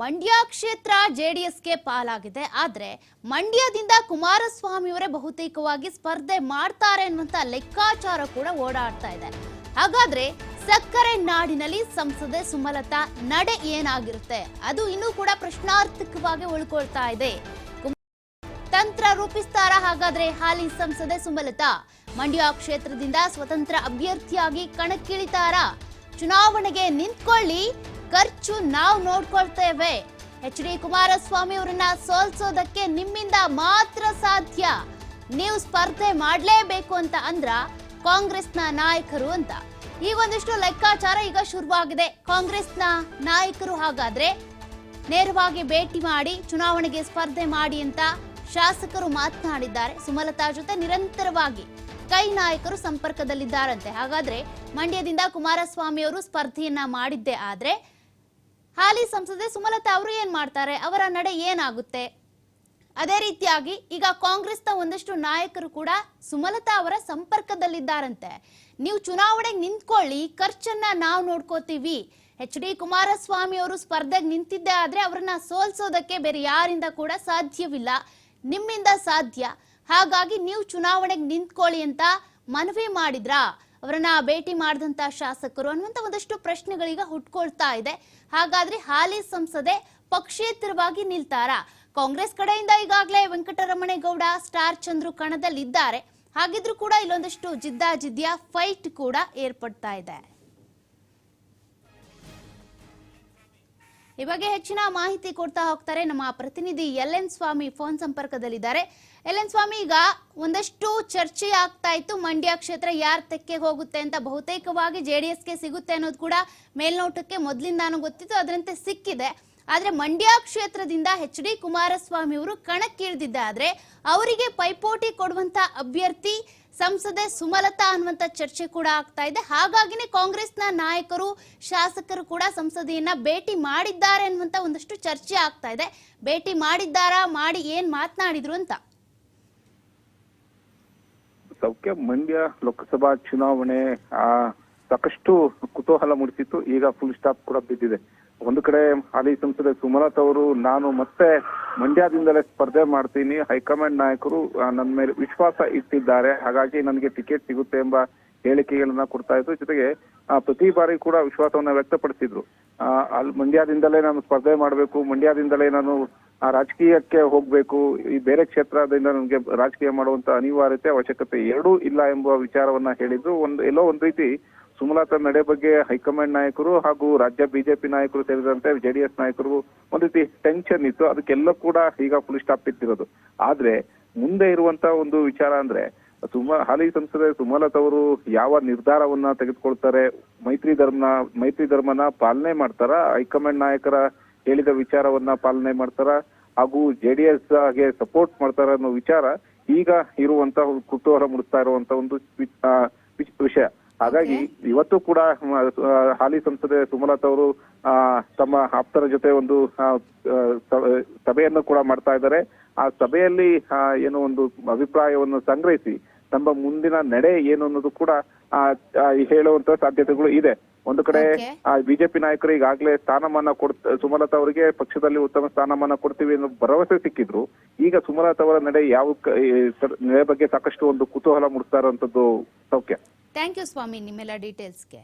ಮಂಡ್ಯ ಕ್ಷೇತ್ರ ಜೆಡಿಎಸ್ಗೆ ಪಾಲಾಗಿದೆ. ಆದರೆ ಮಂಡ್ಯದಿಂದ ಕುಮಾರಸ್ವಾಮಿ ಅವರೇ ಬಹುತೇಕವಾಗಿ ಸ್ಪರ್ಧೆ ಮಾಡ್ತಾರೆ ಅನ್ನುವಂಥ ಲೆಕ್ಕಾಚಾರ ಕೂಡ ಓಡಾಡ್ತಾ ಇದೆ. ಹಾಗಾದ್ರೆ ಸಕ್ಕರೆ ನಾಡಿನಲ್ಲಿ ಸಂಸದೆ ಸುಮಲತಾ ನಡೆ ಏನಾಗಿರುತ್ತೆ? ಅದು ಇನ್ನೂ ಕೂಡ ಪ್ರಶ್ನಾರ್ಥಕವಾಗಿ ಉಳ್ಕೊಳ್ತಾ ಇದೆ. ತಂತ್ರ ರೂಪಿಸ್ತಾರ? ಹಾಗಾದ್ರೆ ಹಾಲಿ ಸಂಸದೆ ಸುಮಲತಾ ಮಂಡ್ಯ ಕ್ಷೇತ್ರದಿಂದ ಸ್ವತಂತ್ರ ಅಭ್ಯರ್ಥಿಯಾಗಿ ಕಣಕ್ಕಿಳಿತಾರ? ಚುನಾವಣೆಗೆ ನಿಂತ್ಕೊಳ್ಳಿ. ಖರ್ಚು ನಾವು ನೋಡ್ಕೊಳ್ತೇವೆ. ಎಚ್ ಡಿ ಕುಮಾರಸ್ವಾಮಿ ಅವರನ್ನ ಸೋಲ್ಸೋದಕ್ಕೆ ನಿಮ್ಮಿಂದ ಮಾತ್ರ ಸಾಧ್ಯ. ನೀವು ಸ್ಪರ್ಧೆ ಮಾಡಲೇಬೇಕು ಅಂತ ಅಂದ್ರ ಕಾಂಗ್ರೆಸ್ನ ನಾಯಕರು ಅಂತ. ಈ ಒಂದಿಷ್ಟು ಲೆಕ್ಕಾಚಾರ ಈಗ ಶುರುವಾಗಿದೆ. ಕಾಂಗ್ರೆಸ್ನ ನಾಯಕರು ಹಾಗಾದ್ರೆ ನೇರವಾಗಿ ಭೇಟಿ ಮಾಡಿ, ಚುನಾವಣೆಗೆ ಸ್ಪರ್ಧೆ ಮಾಡಿ ಅಂತ ಶಾಸಕರು ಮಾತನಾಡಿದ್ದಾರೆ. ಸುಮಲತಾ ಜೊತೆ ನಿರಂತರವಾಗಿ ಕೈ ನಾಯಕರು ಸಂಪರ್ಕದಲ್ಲಿದ್ದಾರಂತೆ. ಹಾಗಾದ್ರೆ ಮಂಡ್ಯದಿಂದ ಕುಮಾರಸ್ವಾಮಿ ಅವರು ಸ್ಪರ್ಧೆಯನ್ನ ಮಾಡಿದ್ದೆ ಆದ್ರೆ ಹಾಲಿ ಸಂಸದೆ ಸುಮಲತಾ ಅವರು ಏನ್ ಮಾಡ್ತಾರೆ? ಅವರ ನಡೆ ಏನಾಗುತ್ತೆ? ಅದೇ ರೀತಿಯಾಗಿ ಈಗ ಕಾಂಗ್ರೆಸ್ನ ಒಂದಷ್ಟು ನಾಯಕರು ಕೂಡ ಸುಮಲತಾ ಅವರ ಸಂಪರ್ಕದಲ್ಲಿದ್ದಾರಂತೆ. ನೀವು ಚುನಾವಣೆಗೆ ನಿಂತ್ಕೊಳ್ಳಿ, ಖರ್ಚನ್ನ ನಾವು ನೋಡ್ಕೋತೀವಿ. ಎಚ್ ಡಿ ಕುಮಾರಸ್ವಾಮಿ ಅವರು ಸ್ಪರ್ಧೆಗೆ ನಿಂತಿದ್ದೆ ಆದ್ರೆ ಅವರನ್ನ ಸೋಲ್ಸೋದಕ್ಕೆ ಬೇರೆ ಯಾರಿಂದ ಕೂಡ ಸಾಧ್ಯವಿಲ್ಲ. ನಿಮ್ಮಿಂದ ಸಾಧ್ಯ. ಹಾಗಾಗಿ ನೀವು ಚುನಾವಣೆಗೆ ನಿಂತ್ಕೊಳ್ಳಿ ಅಂತ ಮನವಿ ಮಾಡಿದ್ರಾ? ಅವರನ್ನ ಭೇಟಿ ಮಾಡಿದಂತ ಶಾಸಕರು ಅನ್ನುವಂತ ಒಂದಷ್ಟು ಪ್ರಶ್ನೆಗಳೀಗ ಹುಟ್ಕೊಳ್ತಾ ಇದೆ. ಹಾಗಾದ್ರೆ ಹಾಲಿ ಸಂಸದೆ ಪಕ್ಷೇತರವಾಗಿ ನಿಲ್ತಾರಾ? ಕಾಂಗ್ರೆಸ್ ಕಡೆಯಿಂದ ಈಗಾಗಲೇ ವೆಂಕಟರಮಣೇಗೌಡ, ಸ್ಟಾರ್ ಚಂದ್ರು ಕಣದಲ್ಲಿದ್ದಾರೆ. ಹಾಗಿದ್ರೂ ಕೂಡ ಇಲ್ಲೊಂದಷ್ಟು ಜಿದ್ದಾಜಿದ್ದಿಯ ಫೈಟ್ ಕೂಡ ಏರ್ಪಡ್ತಾ ಇದೆ. ಈ ಬಗ್ಗೆ ಹೆಚ್ಚಿನ ಮಾಹಿತಿ ಕೊಡ್ತಾ ಹೋಗ್ತಾರೆ ನಮ್ಮ ಪ್ರತಿನಿಧಿ ಎಲ್ ಎನ್ ಸ್ವಾಮಿ ಫೋನ್ ಸಂಪರ್ಕದಲ್ಲಿದ್ದಾರೆ. ಎಲ್ ಎನ್ ಸ್ವಾಮಿ, ಈಗ ಒಂದಷ್ಟು ಚರ್ಚೆ ಆಗ್ತಾ ಇತ್ತು. ಮಂಡ್ಯ ಕ್ಷೇತ್ರ ಯಾರ ತೆಕ್ಕೆ ಹೋಗುತ್ತೆ ಅಂತ ಬಹುತೇಕವಾಗಿ ಜೆ ಡಿ ಎಸ್ಗೆ ಸಿಗುತ್ತೆ ಅನ್ನೋದು ಕೂಡ ಮೇಲ್ನೋಟಕ್ಕೆ ಮೊದಲಿಂದಾನು ಗೊತ್ತಿತ್ತು, ಅದರಂತೆ ಸಿಕ್ಕಿದೆ. ಆದ್ರೆ ಮಂಡ್ಯ ಕ್ಷೇತ್ರದಿಂದ ಎಚ್ ಡಿ ಕುಮಾರಸ್ವಾಮಿ ಅವರು ಕಣಕ್ಕಿಳಿದಿದ್ದಾದ್ರೆ ಅವರಿಗೆ ಪೈಪೋಟಿ ಕೊಡುವಂತ ಅಭ್ಯರ್ಥಿ ಸಂಸದೆ ಸುಮಲತಾ ಅನ್ನುವಂತ ಚರ್ಚೆ ಕೂಡ ಆಗ್ತಾ ಇದೆ. ಹಾಗಾಗಿನೇ ನಾಯಕರು, ಶಾಸಕರು ಕೂಡ ಸಂಸದೆಯನ್ನ ಭೇಟಿ ಮಾಡಿದ್ದಾರೆ ಅನ್ನುವಂತ ಒಂದಷ್ಟು ಚರ್ಚೆ ಆಗ್ತಾ ಇದೆ. ಭೇಟಿ ಮಾಡಿದ್ದಾರಾ, ಮಾಡಿ ಏನ್ ಮಾತನಾಡಿದ್ರು ಅಂತ? ಸೌಖ್ಯ ಮಂಡ್ಯ ಲೋಕಸಭಾ ಚುನಾವಣೆ, ಆ, ಸಾಕಷ್ಟು ಕುತೂಹಲ ಮೂಡಿಸಿತ್ತು. ಈಗ ಫುಲ್ ಸ್ಟಾಪ್ ಕೂಡ ಬಿದ್ದಿದೆ. ಒಂದು ಕಡೆ ಹಾಲಿ ಸಂಸದೆ ಸುಮಲತಾ ಅವರು, ನಾನು ಮತ್ತೆ ಮಂಡ್ಯದಿಂದಲೇ ಸ್ಪರ್ಧೆ ಮಾಡ್ತೀನಿ. ಹೈಕಮಾಂಡ್ ನಾಯಕರು ನನ್ನ ಮೇಲೆ ವಿಶ್ವಾಸ ಇಟ್ಟಿದ್ದಾರೆ. ಹಾಗಾಗಿ ನನಗೆ ಟಿಕೆಟ್ ಸಿಗುತ್ತೆ ಎಂಬ ಹೇಳಿಕೆಗಳನ್ನ ಕೊಡ್ತಾ ಇದ್ರು. ಜೊತೆಗೆ ಪ್ರತಿ ಬಾರಿ ಕೂಡ ವಿಶ್ವಾಸವನ್ನ ವ್ಯಕ್ತಪಡಿಸಿದ್ರು. ಅಲ್ಲಿ ಮಂಡ್ಯದಿಂದಲೇ ನಾನು ಸ್ಪರ್ಧೆ ಮಾಡಬೇಕು, ಮಂಡ್ಯದಿಂದಲೇ ನಾನು, ಆ, ರಾಜಕೀಯಕ್ಕೆ ಹೋಗ್ಬೇಕು, ಈ ಬೇರೆ ಕ್ಷೇತ್ರದಿಂದ ನನಗೆ ರಾಜಕೀಯ ಮಾಡುವಂತ ಅನಿವಾರ್ಯತೆ, ಅವಶ್ಯಕತೆ ಎರಡೂ ಇಲ್ಲ ಎಂಬ ವಿಚಾರವನ್ನ ಹೇಳಿದ್ರು. ಒಂದು, ಎಲ್ಲೋ ಒಂದ್ ರೀತಿ ಸುಮಲತಾ ನಡೆ ಬಗ್ಗೆ ಹೈಕಮಾಂಡ್ ನಾಯಕರು ಹಾಗೂ ರಾಜ್ಯ ಬಿಜೆಪಿ ನಾಯಕರು ಸೇರಿದಂತೆ ಜೆಡಿಎಸ್ ನಾಯಕರು ಒಂದ್ ರೀತಿ ಟೆನ್ಷನ್ ಇತ್ತು. ಅದಕ್ಕೆಲ್ಲ ಕೂಡ ಈಗ ಫುಲ್ ಸ್ಟಾಪ್ ಇತ್ತಿರೋದು ಆದ್ರೆ, ಮುಂದೆ ಇರುವಂತ ಒಂದು ವಿಚಾರ ಅಂದ್ರೆ ಸುಮ ಹಾಲಿ ಸಂಸದೆ ಸುಮಲತ ಅವರು ಯಾವ ನಿರ್ಧಾರವನ್ನ ತೆಗೆದುಕೊಳ್ತಾರೆ ಮೈತ್ರಿ ಧರ್ಮನ ಮೈತ್ರಿ ಧರ್ಮನ ಪಾಲನೆ ಮಾಡ್ತಾರ? ಹೈಕಮಾಂಡ್ ನಾಯಕರ ಹೇಳಿದ ವಿಚಾರವನ್ನ ಪಾಲನೆ ಮಾಡ್ತಾರ? ಹಾಗೂ ಜೆಡಿಎಸ್ಗೆ ಸಪೋರ್ಟ್ ಮಾಡ್ತಾರ ಅನ್ನೋ ವಿಚಾರ ಈಗ ಇರುವಂತ ಕುತೂಹಲ ಮೂಡಿಸ್ತಾ ಇರುವಂತ ಒಂದು ವಿಷಯ. ಹಾಗಾಗಿ ಇವತ್ತು ಕೂಡ ಹಾಲಿ ಸಂಸದೆ ಸುಮಲತಾ ಅವರು ಆ, ತಮ್ಮ ಆಪ್ತರ ಜೊತೆ ಒಂದು ಸಭೆಯನ್ನು ಕೂಡ ಮಾಡ್ತಾ ಇದ್ದಾರೆ. ಆ ಸಭೆಯಲ್ಲಿ ಏನೋ ಒಂದು ಅಭಿಪ್ರಾಯವನ್ನು ಸಂಗ್ರಹಿಸಿ ತಮ್ಮ ಮುಂದಿನ ನಡೆ ಏನು ಅನ್ನೋದು ಕೂಡ ಹೇಳುವಂತ ಸಾಧ್ಯತೆಗಳು ಇದೆ. ಒಂದು ಕಡೆ ಆ ಬಿಜೆಪಿ ನಾಯಕರು ಈಗಾಗಲೇ ಸ್ಥಾನಮಾನ ಕೊಡ್ ಸುಮಲತಾ ಅವರಿಗೆ ಪಕ್ಷದಲ್ಲಿ ಉತ್ತಮ ಸ್ಥಾನಮಾನ ಕೊಡ್ತೀವಿ ಅನ್ನೋ ಭರವಸೆ ಸಿಕ್ಕಿದ್ರು. ಈಗ ಸುಮಲತಾ ಅವರ ನಡೆ ಯಾವ ನಡೆ ಬಗ್ಗೆ ಸಾಕಷ್ಟು ಒಂದು ಕುತೂಹಲ ಮೂಡಿಸ್ತಾ ಇರುವಂತದ್ದು ಸೌಖ್ಯ. ಥ್ಯಾಂಕ್ ಯು ಸ್ವಾಮಿ ನಿಮ್ಮೆಲ್ಲ ಡೀಟೇಲ್ಸ್ಗೆ